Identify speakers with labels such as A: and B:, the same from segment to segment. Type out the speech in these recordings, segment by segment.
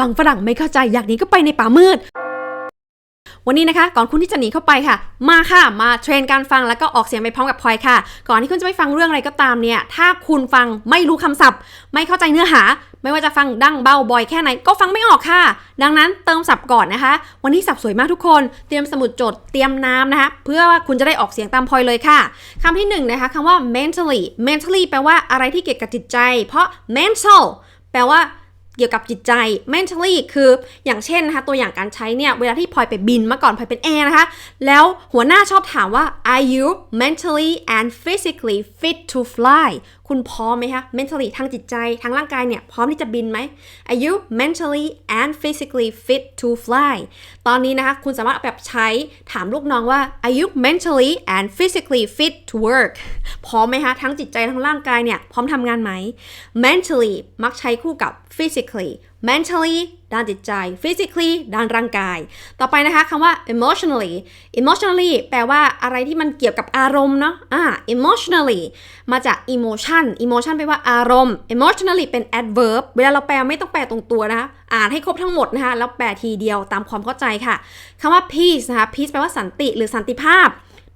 A: ฟังฝรั่งไม่เข้าใจอยากหนีก็ไปในป่ามืด วันนี้นะคะ ก่อนคุณที่จะหนีเข้าไปค่ะ มาค่ะ มาเทรนการฟังแล้วก็ออกเสียงไปพร้อมกับพลอยค่ะ ก่อนที่คุณจะไปฟังเรื่องอะไรก็ตามเนี่ย ถ้าคุณฟังไม่รู้คำศัพท์ ไม่เข้าใจเนื้อหา ไม่ว่าจะฟังดังเบาบ่อยแค่ไหนก็ฟังไม่ออกค่ะ ดังนั้นเติมศัพท์ก่อนนะคะ วันนี้ศัพท์สวยมากทุกคน เตรียมสมุดจด เตรียมน้ำนะคะ เพื่อว่าคุณจะได้ออกเสียงตามพลอยเลยค่ะคำที่หนึ่งนะคะคำว่า mentally mentally แปลว่าอะไรที่เกี่ยวกับจิตใจ เพราะ mental แปลว่า เกี่ยวกับจิตใจ mentally คืออย่างเช่นนะคะตัวอย่างการใช้เนี่ยเวลาที่พลอยไปบินเมื่อก่อนพลอยเป็นแอร์นะคะ แล้วหัวหน้าชอบถามว่า are you mentally and physically fit to fly คุณพร้อมไหมคะ mentally ทางจิตใจทางร่างกายเนี่ย พร้อมที่จะบินไหม are you mentally and physically fit to fly ตอนนี้นะคะ คุณสามารถเอาแบบใช้ถามลูกน้องว่า are you mentally and physically fit to work พร้อมไหมคะทั้งจิตใจทั้งร่างกายเนี่ย พร้อมทำงานไหม mentally มักใช้คู่กับ physically mentally ด้านจิตใจ physically ด้านร่างกาย ต่อไปนะคะคำว่า emotionally emotionally แปลว่าอะไรที่มันเกี่ยวกับอารมณ์เนาะอ่า emotionally มาจาก emotion emotion แปลว่าอารมณ์ emotionally เป็น adverb เวลาเราแปลไม่ต้องแปลตรงตัวนะคะอ่านให้ครบทั้งหมดนะคะแล้วแปลทีเดียวตามความเข้าใจค่ะคำว่า peace นะคะ peace แปลว่าสันติหรือสันติภาพ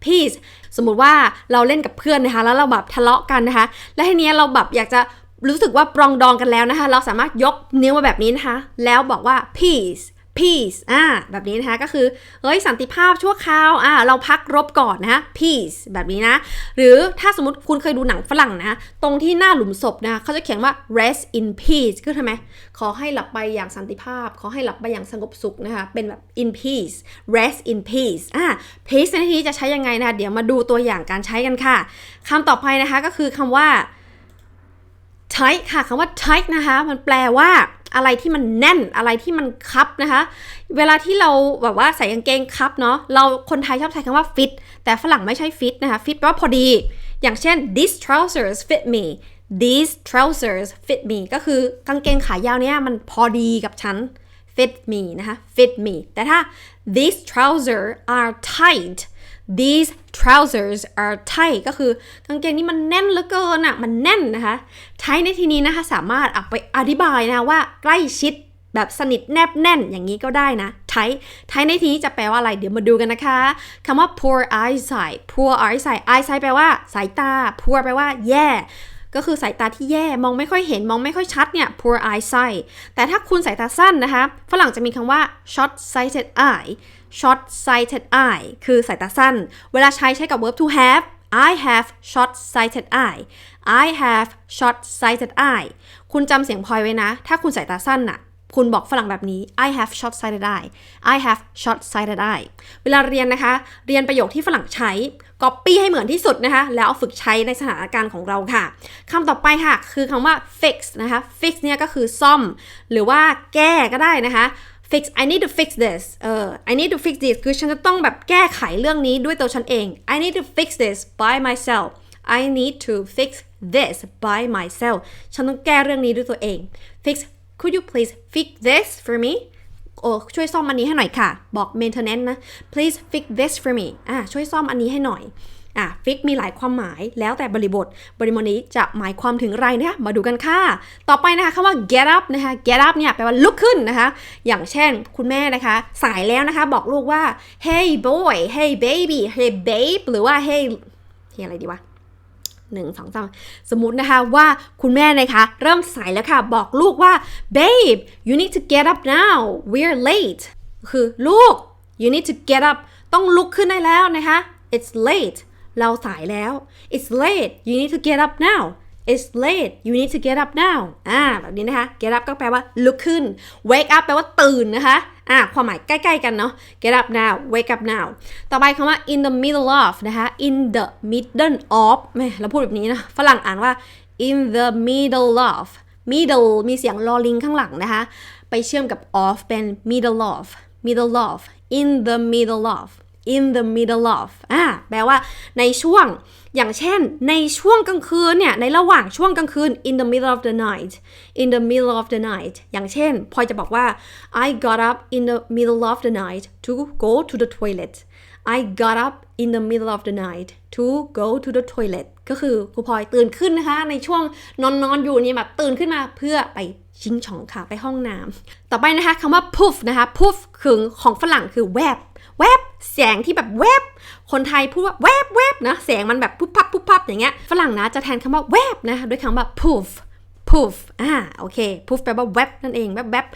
A: peace สมมุติว่าเราเล่นกับเพื่อนนะคะ แล้วเราแบบทะเลาะกันนะคะ และทีเนี้ยเราแบบอยากจะ รู้สึกว่าปรองดองกันแล้วนะคะ เราสามารถยกนิ้วมาแบบนี้นะคะ แล้วบอกว่า peace peace อ่า แบบนี้นะคะ ก็คือ เฮ้ย สันติภาพชั่วคราว อ่า เราพักรบก่อนนะะ peace แบบนี้นะ หรือถ้าสมมติคุณเคยดูหนังฝรั่งนะ ตรงที่หน้าหลุมศพนะคะเขาจะเขียนว่า rest in peace คือทำไม ขอให้หลับไปอย่างสันติภาพ ขอให้หลับไปอย่างสงบสุขนะคะ เป็นแบบ in peace rest in peace อ่า peace ในที่นี้จะใช้ยังไงนะคะเดี๋ยวมาดูตัวอย่างการใช้กันค่ะ คำต่อไปนะคะ ก็คือคำว่า tight ค่ะคำว่า tight นะคะ มันแปลว่าอะไรที่มันแน่นอะไรที่มันคับนะคะ เวลาที่เราแบบว่าใส่กางเกงคับเนาะเราคนไทยชอบใช้คำว่า fit แต่ฝรั่งไม่ใช่ fit นะคะ fit แปลว่าพอดี อย่างเช่น these trousers fit me these trousers fit me ก็คือกางเกงขายาวเนี้ยมันพอดีกับฉัน fit me นะคะ fit me แต่ถ้า these trousers are tight these trousers are tight ก็คือกางเกงนี้มันแน่นเหลือเกินอะมันแน่นนะคะ tight ในที่นี้นะคะสามารถเอาไปอธิบายนะว่าใกล้ชิดแบบสนิทแนบแน่นอย่างนี้ก็ได้นะ tight tight ในที่นี้จะแปลว่าอะไร เดี๋ยวมาดูกันนะคะคำว่า poor eyesight poor eyesight eyesight แปลว่าสายตา poor แปลว่าแย่ ก็คือสายตาที่แย่มองไม่ค่อยเห็นมองไม่ค่อยชัดเนี่ย poor eyesight แต่ถ้าคุณสายตาสั้นนะคะ ฝรั่งจะมีคำว่า short sighted eye short sighted eye คือสายตาสั้น เวลาใช้ใช้กับ verb to have I have short sighted eye I have short sighted eye คุณจำเสียงพลอยไว้นะ ถ้าคุณสายตาสั้นน่ะคุณบอกฝรั่งแบบนี้ I have short sighted eye I have short sighted eye เวลาเรียนนะคะ เรียนประโยคที่ฝรั่งใช้ copy ให้เหมือนที่สุดนะคะ แล้วเอาฝึกใช้ในสถานการณ์ของเราค่ะคำต่อไปค่ะ คือคำว่า fix นะคะ fix เนี่ยก็คือซ่อม หรือว่าแก้ก็ได้นะคะ fix I need to fix this เออ I need to fix this คือฉันจะต้องแบบแก้ไขเรื่องนี้ด้วยตัวฉันเอง I need to fix this by myself I need to fix this by myself ฉันต้องแก้เรื่องนี้ด้วยตัวเอง fix could you please fix this for me โอ้ช่วยซ่อมอันนี้ให้หน่อยค่ะ บอก maintenance นะ please fix this for me อะช่วยซ่อมอันนี้ให้หน่อยอะ fix มีหลายความหมายแล้วแต่บริบท บริบทนี้จะหมายความถึงอะไรนะคะมาดูกันค่ะ ต่อไปนะคะคำว่า get up นะคะ get up เนี่ยแปลว่าลุกขึ้นนะคะ อย่างเช่นคุณแม่นะคะ สายแล้วนะคะ บอกลูกว่า hey boy hey baby hey babe หรือว่า hey เฮ้ยอะไรดีวะ หนึ่งสองสามสมมตินะคะว่าคุณแม่นะคะ เริ่มสายแล้วค่ะ บอกลูกว่า babe you need to get up now we're late คือลูก you need to get up ต้องลุกขึ้นได้แล้วนะคะ it's late เราสายแล้ว it's late you need to get up now it's late you need to get up now อ่าแบบนี้นะคะ get up ก็แปลว่าลุกขึ้น wake up แปลว่าตื่นนะคะอ่าความหมายใกล้ๆกันเนาะ get up now wake up now ต่อไปคำว่า in the middle of นะคะ in the middle of แม่เราพูดแบบนี้นะฝรั่งอ่านว่า in the middle of middle มีเสียงลอลิงข้างหลังนะคะ ไปเชื่อมกับ of เป็น middle of middle of in the middle of in the middle of อ่าแปลว่าในช่วง อย่างเช่นในช่วงกลางคืนเนี่ยในระหว่างช่วงกลางคืน in the middle of the night in the middle of the night อย่างเช่นพลอยจะบอกว่า I got up in the middle of the night to go to the toilet I got up in the middle of the night to go to the toilet ก็คือครูพลอยตื่นขึ้นนะคะ ในช่วงนอนนอนอยู่เนี่ยแบบตื่นขึ้นมาเพื่อไปชิงช่องค่ะไปห้องน้ำต่อไปนะคะคำว่า poof นะคะ poof คือของฝรั่งคือแวบ แวบแสงที่แบบแวบคนไทยพูดว่าแวบแวบนะแสงมันแบบปุ๊บพับปุ๊บพับอย่างเงี้ยฝรั่งนะจะแทนคำว่าแวบนะด้วยคำว่า poof poof อ่าโอเค poof แปลว่าแวบนั่นเองแวบแวบ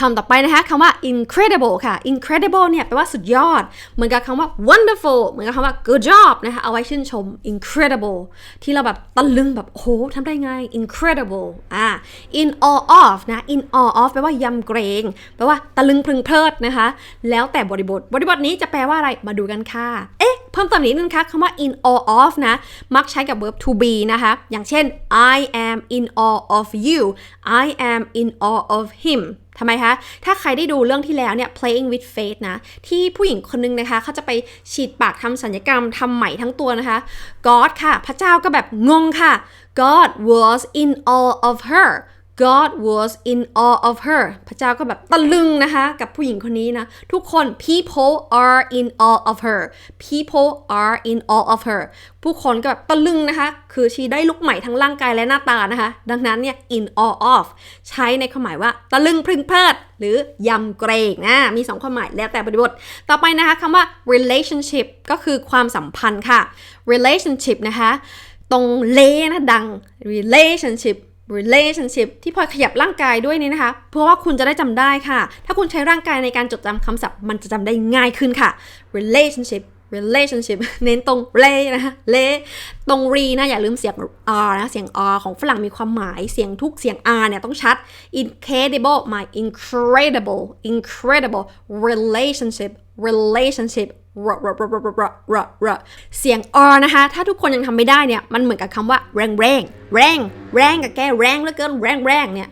A: คำต่อไปนะคะคำว่า incredible ค่ะ incredible เนี่ยแปลว่าสุดยอด เหมือนกับคำว่า wonderful เหมือนกับคำว่า good job นะคะเอาไว้ชื่นชม incredible ที่เราแบบตะลึงแบบโอ้โหทำได้ไง incredible อ่า in awe of นะ in awe of แปลว่ายำเกรงแปลว่าตะลึงพึงเพลิดนะคะ แล้วแต่บริบท บริบทนี้จะแปลว่าอะไรมาดูกันค่ะ เอ๊ะเพิ่มเติมนิดนึงค่ะคำว่า in awe of นะ มักใช้กับ verb to be นะคะ อย่างเช่น I am in awe of you I am in awe of him ทำไมคะ ถ้าใครได้ดูเรื่องที่แล้วเนี่ย playing with fate นะ ที่ผู้หญิงคนนึงนะคะ เขาจะไปฉีดปากทำสัญญกรรมทำใหม่ทั้งตัวนะคะ God ค่ะ พระเจ้าก็แบบงงค่ะ God was in all of her God was in awe of her พระเจ้าก็แบบตะลึงนะคะ กับผู้หญิงคนนี้นะ ทุกคน people are in awe of her people are in awe of her ผู้คนก็แบบตะลึงนะคะ คือชีได้ลุกใหม่ทั้งร่างกายและหน้าตานะคะ ดังนั้นเนี่ย in awe of ใช้ในความหมายว่าตะลึงพรึงเพลิดหรือยำเกรงนะ มีสองความหมายแล้วแต่บริบท ต่อไปนะคะคำว่า relationship ก็คือความสัมพันธ์ค่ะ relationship นะคะ ตรงเลนะดัง relationship relationship ที่พลอยขยับร่างกายด้วยนี่นะคะ เพราะว่าคุณจะได้จำได้ค่ะ ถ้าคุณใช้ร่างกายในการจดจำคำศัพท์มันจะจำได้ง่ายขึ้นค่ะ relationship relationship เน้นตรงเลนะคะเลตรง re นะอย่าลืมเสียง r นะเสียง r ของฝรั่งมีความหมายเสียงทุกเสียง r เนี่ยต้องชัด incredible my incredible incredible relationship relationship รรรรรรรเสียง r นะคะ ถ้าทุกคนยังทำไม่ได้เนี่ย มันเหมือนกับคำว่าแรงแรงแรงแรงกับแกแรงเหลือเกินแรงแรงเนี่ย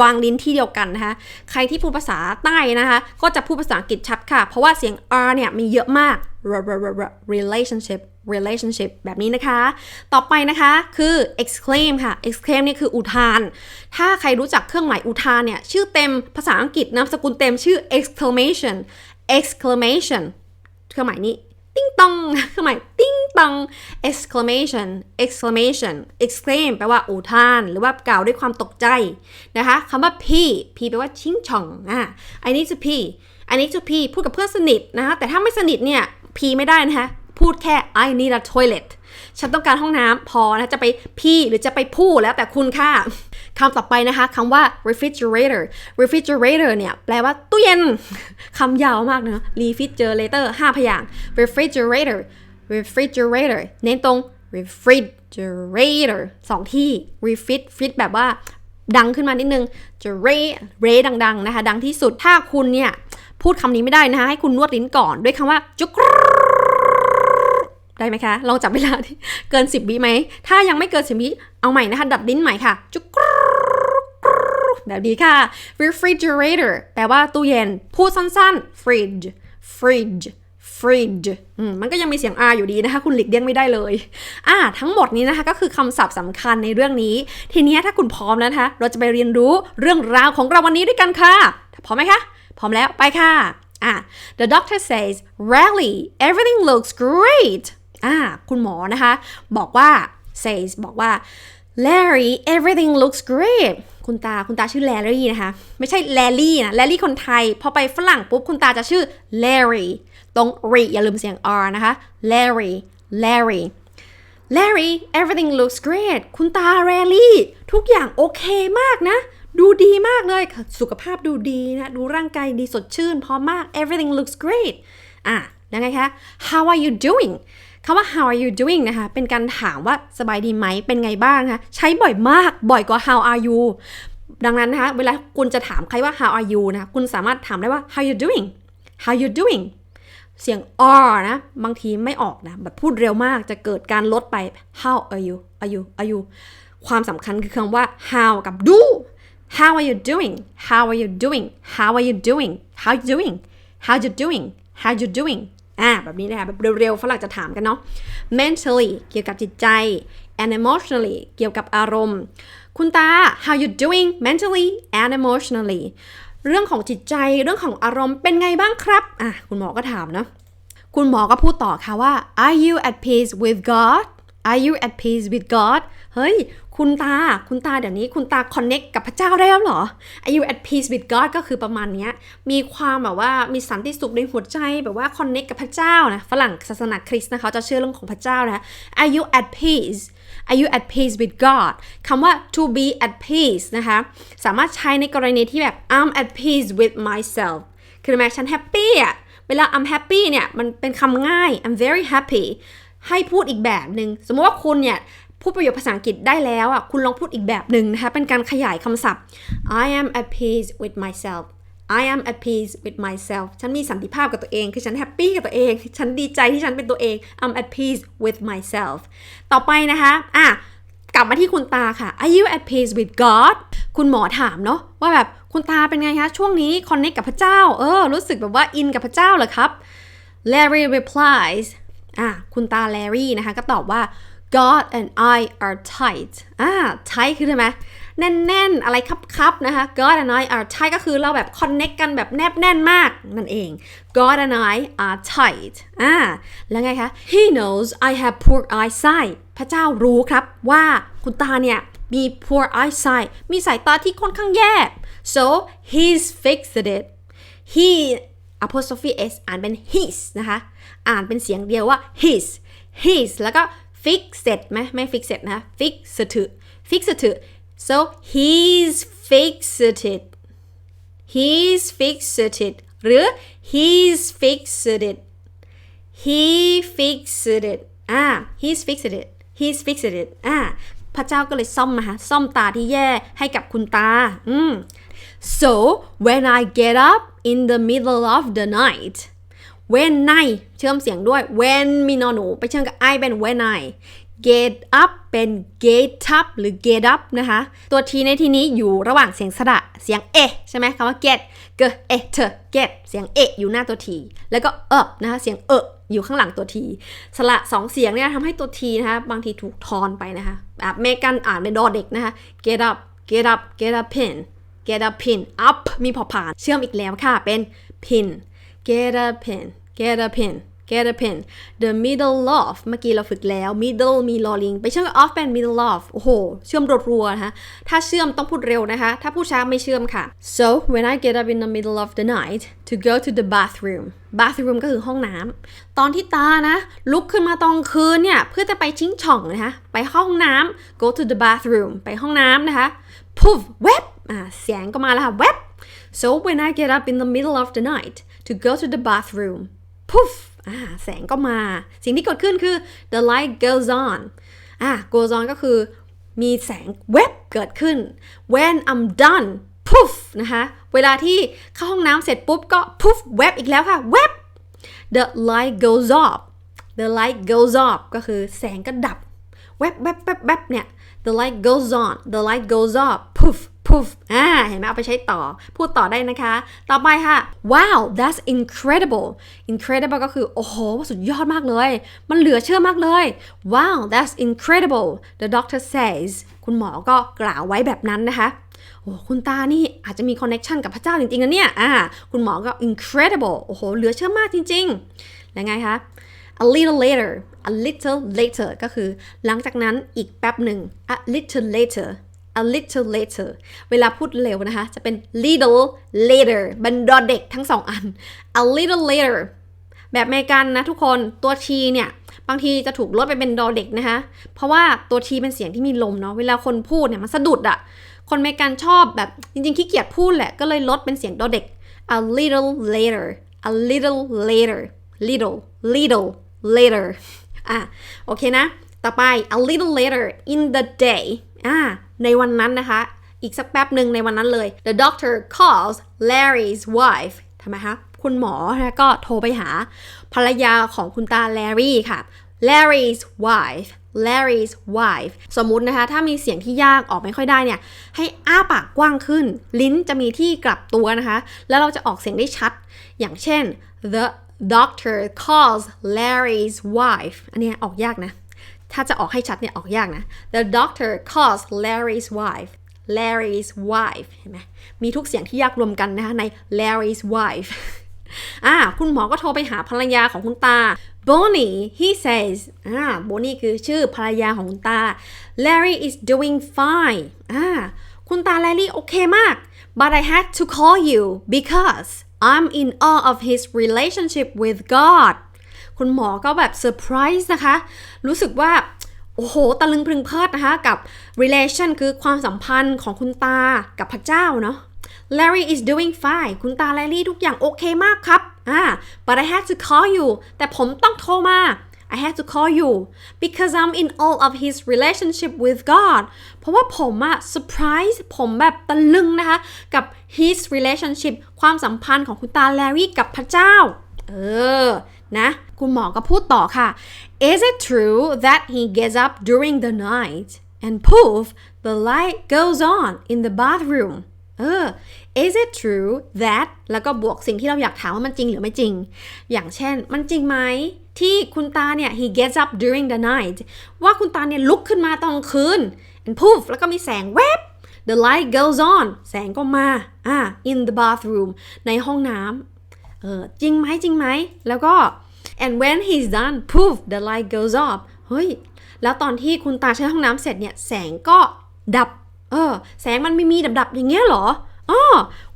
A: วางลิ้นที่เดียวกันนะคะ ใครที่พูดภาษาใต้นะคะ ก็จะพูดภาษาอังกฤษชัดค่ะ เพราะว่าเสียง r เนี่ยมีเยอะมาก relationship relationship แบบนี้นะคะ ต่อไปนะคะคือ exclaim ค่ะ exclaim เนี่ยคืออุทาน ถ้าใครรู้จักเครื่องหมายอุทานเนี่ย ชื่อเต็มภาษาอังกฤษนามสกุลเต็มชื่อ exclamation exclamation เครื่องหมายนี้ติ้งตองเครื่องหมายติ้งตอง exclamation exclamation exclaim แปลว่าอุทาน หรือว่ากล่าวด้วยความตกใจนะคะคำว่า pee pee แปลว่าชิงช่องอะ I need to pee I need to pee พูดกับเพื่อนสนิทนะคะแต่ถ้าไม่สนิทเนี่ย pee ไม่ได้นะคะพูดแค่ I need a toilet ฉันต้องการห้องน้ำพอนะจะไปพี่หรือจะไปพูดแล้วแต่คุณค่ะ คำต่อไปนะคะคำว่า refrigerator refrigerator เนี่ยแปลว่าตู้เย็นคำยาวมากเนะ refrigerator ห้าพยาง refrigerator refrigerator เน้นตรง refrigerator สองที่ refit fit แบบว่าดังขึ้นมานิดนึงจะเรเรดังๆนะคะ ดังที่สุดถ้าคุณเนี่ยพูดคำนี้ไม่ได้นะคะ ให้คุณนวดลิ้นก่อนด้วยคำว่าจุกได้ไหมคะ ลองจับเวลาที่เกิน 10วิไหม ถ้ายังไม่เกิน 10วิ เอาใหม่นะคะ ดัดลิ้นใหม่ค่ะ จุกแบบนี้ค่ะ refrigerator แปลว่าตู้เย็น พูดสั้นๆ fridge fridge fridge มมันก็ยังมีเสียง R อยู่ดีนะคะ คุณหลีกเลี่ยงไม่ได้เลยอ่าทั้งหมดนี้นะคะก็คือคำศัพท์สำคัญในเรื่องนี้ ทีนี้ถ้าคุณพร้อมแล้วนะคะ เราจะไปเรียนรู้เรื่องราวของเราวันนี้ด้วยกันค่ะ พร้อมไหมคะ พร้อมแล้วไปค่ะอะ the doctor says really everything looks great อ่าคุณหมอนะคะ บอกว่า says บอกว่า Larry everything looks great คุณตาคุณตาชื่อ Larry นะคะ ไม่ใช่ Larry นะ Larry คนไทย พอไปฝรั่งปุ๊บ คุณตาจะชื่อ Larry ตรง r อย่าลืมเสียง r นะคะ Larry Larry Larry everything looks great คุณตา Larry ทุกอย่างโอเคมากนะ ดูดีมากเลย สุขภาพดูดีนะ ดูร่างกายดีสดชื่นพร้อมมาก everything looks great อะยังไงคะ how are you doing คำว่า how are you doing นะคะ เป็นการถามว่าสบายดีไหม เป็นไงบ้างนะคะใช้บ่อยมาก บ่อยกว่า how are you ดังนั้นนะคะ เวลาคุณจะถามใครว่า how are you นะคะคุณสามารถถามได้ว่า how you doing how you doing เสียง r นะ บางทีไม่ออกนะ แบบพูดเร็วมาก จะเกิดการลดไป how are you are you are you ความสำคัญคือคำว่า how กับ do how are you doing how are you doing how are you doing how you doing how you doing how you doing อ่าแบบนี้นะคะแบบเร็วๆฝรั่งจะถามกันเนาะ mentally เกี่ยวกับจิตใจ and emotionally เกี่ยวกับอารมณ์ คุณตา how you doing mentally and emotionally เรื่องของจิตใจเรื่องของอารมณ์เป็นไงบ้างครับอะคุณหมอก็ถามเนาะคุณหมอก็พูดต่อค่ะว่า are you at peace with God are you at peace with God เฮ้ย คุณตา คุณตาเดี๋ยวนี้ คุณตา connect กับพระเจ้าได้แล้วเหรอ are you at peace with God ก็คือประมาณนี้มีความแบบว่ามีสันติสุขในหัวใจแบบว่า connect กับพระเจ้านะ ฝรั่งศาสนาคริสต์นะคะจะเชื่อเรื่องของพระเจ้านะ are you at peace are you at peace with God คำว่า to be at peace นะคะ สามารถใช้ในกรณีที่แบบ I'm at peace with myself คือแม้ฉันแฮปปี้อะเวลา I'm happy เนี่ย มันเป็นคำง่าย I'm very happy ให้พูดอีกแบบหนึ่งสมมติว่าคุณเนี่ยพูดประโยคภาษาอังกฤษได้แล้วอะคุณลองพูดอีกแบบหนึ่งนะคะเป็นการขยายคำศัพท์ I am at peace with myself I am at peace with myself ฉันมีสันติภาพกับตัวเอง คือฉันแฮปปี้กับตัวเอง ฉันดีใจที่ฉันเป็นตัวเอง I'm at peace with myself ต่อไปนะคะอะกลับมาที่คุณตาค่ะ Are you at peace with God คุณหมอถามเนาะว่าแบบคุณตาเป็นไงคะ ช่วงนี้คอนเน c t กับพระเจ้า เออ รู้สึกแบบว่าอินกับพระเจ้าเหรอครับ Larry replies อะคุณตา Larry นะคะก็ตอบว่า God and I are tight อ่า tight คือใช่ไหมแน่นๆ อะไรครับๆนะคะ God and I are tight ก็คือเราแบบ connect กันแบบแนบแน่นมาก นั่นเอง God and I are tight อ่า แล้วไงคะ He knows I have poor eyesight พระเจ้ารู้ครับว่าคุณตาเนี่ย มี poor eyesight มีสายตาที่ค่อนข้างแย่ so he's fixed it he apostrophe s อ่านเป็น his นะคะ อ่านเป็นเสียงเดียวว่า his his แล้วก็ fixed ไหมไม่ fixed นะ fixed fixed so he's fixed it he's fixed it หรือ he's fixed it he fixed it อ่า he's fixed it he's fixed it อ่าพระเจ้าก็เลยซ่อมมาฮะซ่อมตาที่แย่ให้กับคุณตา อืม so when I get up in the middle of the night when I เชื่อมเสียงด้วย when มีนอนหนู ไปเชื่อมกับ I เป็น when I get up เป็น get up หรือ get up นะคะ ตัวทีในที่นี้อยู่ระหว่างเสียงสระเสียงเอใช่ไหมคำว่า get เกเอเธอ get เสียงเออยู่หน้าตัวที แล้วก็ up นะคะ เสียงเออยู่ข้างหลังตัวที สระสองเสียงเนี่ยทำให้ตัวทีนะคะ บางทีถูกทอนไปนะคะแบบเมกันอ่านเป็นดอเด็กนะคะ get up get up get up pin get up pin up มีพอผ่านเชื่อมอีกแล้วค่ะ เป็น pin get up pin get up pin get up pin the middle of เมื่อกี้เราฝึกแล้ว middle มีลอลิงไปเชื่อม off เป็น middle of โอ้โห เชื่อมรัวๆนะคะถ้าเชื่อมต้องพูดเร็วนะคะ ถ้าพูดช้าไม่เชื่อมค่ะ so when I get up in the middle of the night to go to the bathroom bathroom ก็คือห้องน้ำตอนที่ตานะ ลุกขึ้นมาตอนคืนเนี่ย เพื่อจะไปชิงช่องนะคะ ไปห้องน้ำ go to the bathroom ไปห้องน้ำนะคะ poof เว็บ อ่าเสียงก็มาแล้วค่ะเว็บ so when I get up in the middle of the night to go to the bathroom poof อ่าแสงก็มา สิ่งที่เกิดขึ้นคือ the light goes on อ่า goes on ก็คือ มีแสงเว็บเกิดขึ้น when I'm done poof นะคะ เวลาที่เข้าห้องน้ำเสร็จปุ๊บก็ poof เว็บอีกแล้วค่ะเว็บ the light goes off the light goes off ก็คือแสงก็ดับ แวบแวบแวบแวบเนี่ย the light goes on the light goes off poof poof อ่าเห็นไหมเอาไปใช้ต่อ พูดต่อได้นะคะ ต่อไปค่ะ wow that's incredible incredible ก็คือ โอ้โห สุดยอดมากเลย มันเหลือเชื่อมากเลย wow that's incredible the doctor says คุณหมอก็กล่าวไว้แบบนั้นนะคะโอ้คุณตานี่อาจจะมีคอนเน็ชันกับพระเจ้าจริงๆนะเนี่ย อ่า คุณหมอก็ incredible โอ้โห เหลือเชื่อมากจริงๆ แล้วไงคะ a little later a little later ก็คือหลังจากนั้นอีกแป๊บหนึ่ง a little later a little later เวลาพูดเร็วนะคะ จะเป็น little later บันดอเด็กทั้งสองอัน a little later แบบเมกันนะทุกคนตัวทีเนี่ย บางทีจะถูกลดไปเป็นดอเด็กนะคะ เพราะว่าตัวทีเป็นเสียงที่มีลมเนาะเวลาคนพูดเนี่ยมันสะดุดอะคนเมกันชอบแบบจริงๆขี้เกียจพูดแหละก็เลยลดเป็นเสียงดอเด็ก a little later a little later little little later อะโอเคนะ ต่อไป a little later in the day อ่าในวันนั้นนะคะ อีกสักแป๊บหนึ่งในวันนั้นเลย the doctor calls Larry's wife ทำไมคะคุณหมอนะก็โทรไปหาภรรยาของคุณตา Larry ค่ะ Larry's wife Larry's wife สมมุตินะคะ ถ้ามีเสียงที่ยากออกไม่ค่อยได้เนี่ย ให้อ้าปากกว้างขึ้น ลิ้นจะมีที่กลับตัวนะคะ แล้วเราจะออกเสียงได้ชัด อย่างเช่น the doctor calls Larry's wife อันนี้ออกยากนะ ถ้าจะออกให้ชัดเนี่ยออกยากนะ the doctor calls Larry's wife Larry's wife เห็นไหมมีทุกเสียงที่ยากรวมกันนะคะใน Larry's wife อ่าคุณหมอก็โทรไปหาภรรยาของคุณตา Bonnie he says อ่า Bonnie คือชื่อภรรยาของคุณตา Larry is doing fine อ่าคุณตาแลลี่โอเคมาก but I had to call you because I'm in awe of his relationship with God คุณหมอก็แบบเซอร์ไพรส์นะคะ รู้สึกว่า โอ้โห ตะลึงพึงเพลิดนะคะ กับ relation คือความสัมพันธ์ของคุณตากับพระเจ้าเนาะ Larry is doing fine คุณตาแลรี่ทุกอย่างโอเคมากครับอ่า but I had to call you แต่ผมต้องโทรมา I had to call you because I'm in all of his relationship with God เพราะว่าผมอะ surprise ผมแบบตะลึงนะคะ กับ his relationship ความสัมพันธ์ของคุณตาแลรี่กับพระเจ้า เออ นะ คุณหมอก็พูดต่อค่ะ Is it true that he gets up during the night and poof the light goes on in the bathroom เออ is it true that แล้วก็บวกสิ่งที่เราอยากถามว่ามันจริงหรือไม่จริง อย่างเช่น มันจริงไหม ที่คุณตาเนี่ย he gets up during the night ว่าคุณตาเนี่ยลุกขึ้นมาตอนคืน and poof แล้วก็มีแสงแวบ the light goes on แสงก็มาอ่า in the bathroom ในห้องน้ำเออจริงไหมจริงไหม แล้วก็ and when he's done poof the light goes off เฮ้ย แล้วตอนที่คุณตาใช้ห้องน้ำเสร็จเนี่ย แสงก็ดับ เออ แสงมันไม่มีดับ ๆ อย่างเงี้ยเหรออ๋อ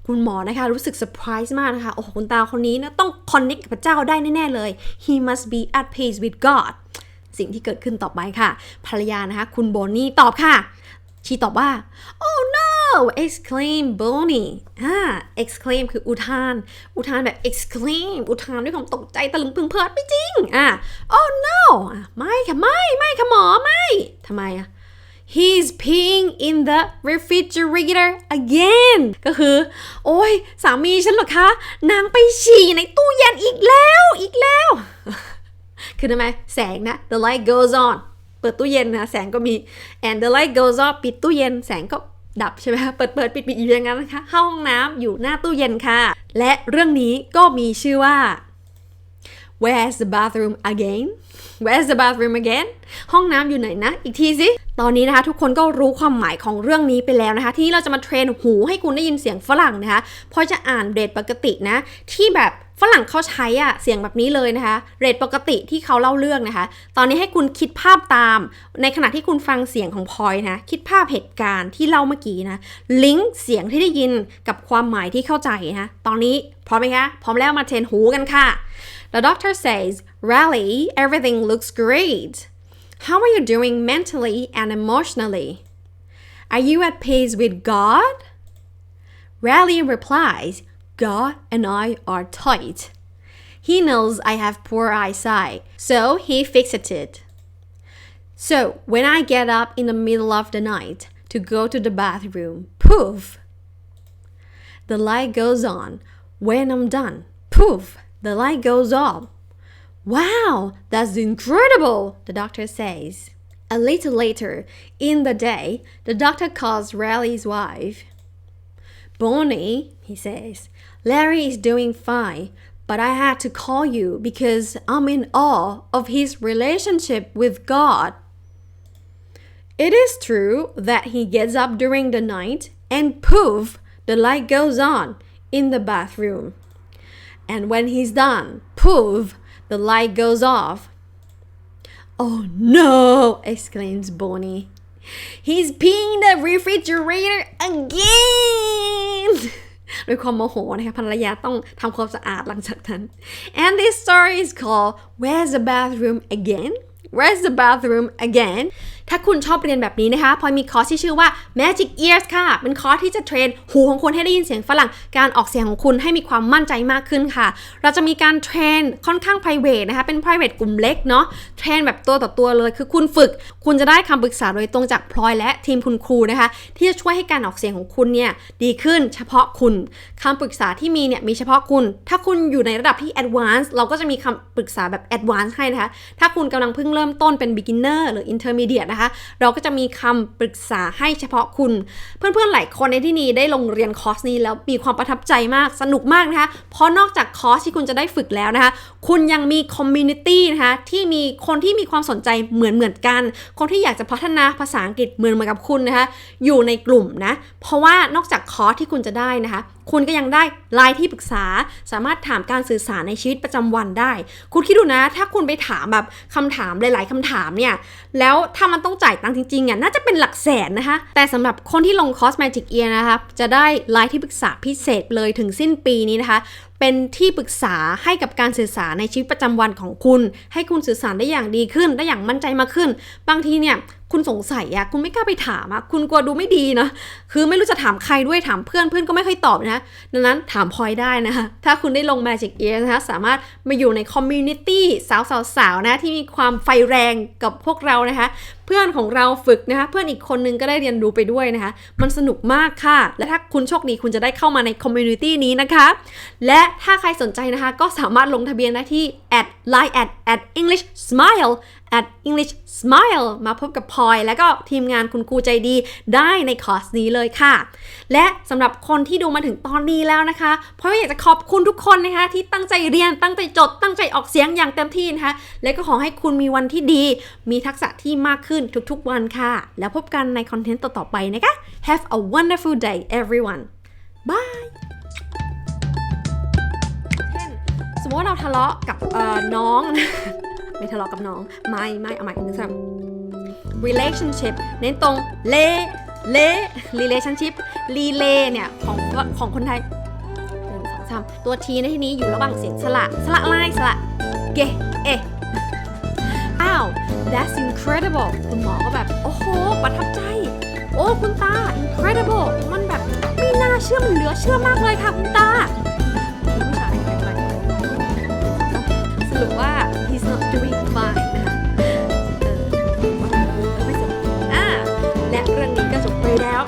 A: คุณหมอนะคะรู้สึกเซอร์ไพรส์มากนะคะ โอ้โหคุณตาคนนี้นะต้องคอนเน c t กับพระเจ้าได้แน่ ๆ เลย he must be at peace with God สิ่งที่เกิดขึ้นต่อไปค่ะ ภรรยานะคะ คุณโบนี่ตอบค่ะ ชีตอบว่า oh no exclaim Bonnie อ่า exclaim คืออุทาน อุทานแบบ exclaim อุทานด้วยความตกใจตะลึงพึงเพลิดไม่จริง อ่า oh no ไม่ค่ะ ไม่ ไม่ค่ะหมอ ไม่ทำไมอะ he's peeing in the refrigerator again ก็คือ โอ้ยสามีฉันหรอคะ นางไปฉี่ในตู้เย็นอีกแล้วอีกแล้ว คือทำไมแสงนะ the light goes on เปิดตู้เย็นนะแสงก็มี and the light goes off ปิดตู้เย็นแสงก็ดับใช่ไหมคะ เปิดเปิดปิดปิดอยู่อย่างนั้นนะคะ เข้าห้องน้ำอยู่หน้าตู้เย็นค่ะ และเรื่องนี้ก็มีชื่อว่า Where's the bathroom again Where's the bathroom again ห้องน้ำอยู่ไหนนะ อีกทีสิ ตอนนี้นะคะ ทุกคนก็รู้ความหมายของเรื่องนี้ไปแล้วนะคะ ทีนี้เราจะมาเทรนหูให้คุณได้ยินเสียงฝรั่งนะคะ เพราะจะอ่านเรทปกตินะ ที่แบบ ฝรั่งเขาใช้อะเสียงแบบนี้เลยนะคะ เรทปกติที่เขาเล่าเรื่องนะคะ ตอนนี้ให้คุณคิดภาพตาม ในขณะที่คุณฟังเสียงของพลอยนะ คิดภาพเหตุการณ์ที่เล่าเมื่อกี้นะ ลิงก์เสียงที่ได้ยินกับความหมายที่เข้าใจนะ ตอนนี้พร้อมไหมคะ พร้อมแล้วมาเทรนหูกันค่ะ The doctor says, Rally, everything looks great. How are you doing mentally and emotionally? Are you at peace with God? Rally replies, God and I are tight. He knows I have poor eyesight, so he fixed it. So when I get up in the middle of the night to go to the bathroom, poof, the light goes on. When I'm done, poof, the light goes off. Wow, that's incredible, the doctor says. A little later in the day, the doctor calls Riley's wife. Bonnie, he says, Larry is doing fine, but I had to call you because I'm in awe of his relationship with God. It is true that he gets up during the night and poof, the light goes on in the bathroom. And when he's done, poof, the light goes off. Oh no! exclaims Bonnie. He's peeing the refrigerator again! ด้วยความโมโหนะคะภรรยาต้องทำความสะอาดหลังจากนั้น and this story is called Where's the bathroom again Where's the bathroom again ถ้าคุณชอบเรียนแบบนี้นะคะพลอยมีคอร์สที่ชื่อว่า Magic Ears ค่ะ เป็นคอร์สที่จะเทรนหูของคุณให้ได้ยินเสียงฝรั่ง การออกเสียงของคุณให้มีความมั่นใจมากขึ้นค่ะ เราจะมีการเทรนค่อนข้าง private นะคะ เป็น private กลุ่มเล็กเนาะ เทรนแบบตัวต่อตัวเลย คือคุณฝึก คุณจะได้คำปรึกษาโดยตรงจากพลอยและทีมคุณครูนะคะ ที่จะช่วยให้การออกเสียงของคุณเนี่ยดีขึ้นเฉพาะคุณคำปรึกษาที่มีเนี่ยมีเฉพาะคุณ ถ้าคุณอยู่ในระดับที่ advanced เราก็จะมีคำปรึกษาแบบ advanced ให้นะคะ ถ้าคุณกำลังเพิ่งเริ่มต้นเป็น beginner หรือ intermediate นะคะ เราก็จะมีคำปรึกษาให้เฉพาะคุณ เพื่อนๆหลายคนในที่นี้ได้ลงเรียนคอร์สนี้แล้วมีความประทับใจมากสนุกมากนะคะเพราะนอกจากคอร์สที่คุณจะได้ฝึกแล้วนะคะ คุณยังมีคอมมูนิตี้นะคะที่มีคนที่มีความสนใจเหมือนเหมือนกัน คนที่อยากจะพัฒนาภาษาอังกฤษเหมือนเหมือนกับคุณนะคะอยู่ในกลุ่มนะเพราะว่านอกจากคอร์สที่คุณจะได้นะคะ คุณก็ยังได้ไลน์ที่ปรึกษา สามารถถามการสื่อสารในชีวิตประจำวันได้ คุณคิดดูนะ ถ้าคุณไปถามแบบคำถามหลาย ๆคำถามเนี่ย แล้วถ้ามันต้องจ่ายตังค์จริงๆอะน่าจะเป็นหลักแสนนะคะ แต่สำหรับคนที่ลงคอร์ส Magic Ear นะคะจะได้ไลน์ที่ปรึกษาพิเศษเลยถึงสิ้นปีนี้นะคะเป็นที่ปรึกษาให้กับการสื่อสารในชีวิตประจำวันของคุณ ให้คุณสื่อสารได้อย่างดีขึ้น ได้อย่างมั่นใจมากขึ้น บางทีเนี่ย คุณสงสัยอะคุณไม่กล้าไปถามอะคุณกลัวดูไม่ดีเนาะคือไม่รู้จะถามใครด้วยถามเพื่อนเพื่อนก็ไม่ค่อยตอบนะดังนั้นถามพลอยได้นะคะถ้าคุณได้ลง Magic Ear นะคะสามารถมาอยู่ในคอมมูนิตี้สาวๆๆนะที่มีความไฟแรงกับพวกเรานะคะ เพื่อนของเราฝึกนะคะเพื่อนอีกคนนึงก็ได้เรียนรู้ไปด้วยนะคะ มันสนุกมากค่ะ และถ้าคุณโชคดีคุณจะได้เข้ามาในคอมมูนิตี้นี้นะคะ และถ้าใครสนใจนะคะก็สามารถลงทะเบียนได้ที่ at line at at english smile at english smile มาพบกับพลอยและก็ทีมงานคุณครูใจดีได้ในคอร์สนี้เลยค่ะ และสำหรับคนที่ดูมาถึงตอนนี้แล้วนะคะพลอยอยากจะขอบคุณทุกคนนะคะที่ตั้งใจเรียนตั้งใจจด ตั้งใจออกเสียงอย่างเต็มที่นะคะ และก็ขอให้คุณมีวันที่ดี มีทักษะที่มากขึ้นทุกๆวันค่ะ แล้วพบกันในคอนเทนต์ต่อๆไปนะคะ Have a wonderful day everyone bye สมมติเราทะเลาะกับน้อง ไม่ทะเลาะกับน้อง ไม่ไม่เอาใหม่หนึ่งสาม relationship เน้นตรงเลเล relationship รีเลเนี่ยของของคนไทยหนึ่งสองสามตัวทีในที่นี้อยู่ระหว่างเสียงสระสละลายสระเกเออ้าว that's incredible คุณหมอก็แบบ โอ้โห ประทับใจ โอ้คุณตา incredible มันแบบไม่น่าเชื่อมันเหลือเชื่อมากเลยค่ะคุณตาคุณผู้ชายสรุปว่า not doing fine ค่ะ เออไม่จบอ่าและเรื่องนี้ก็จบไปแล้ว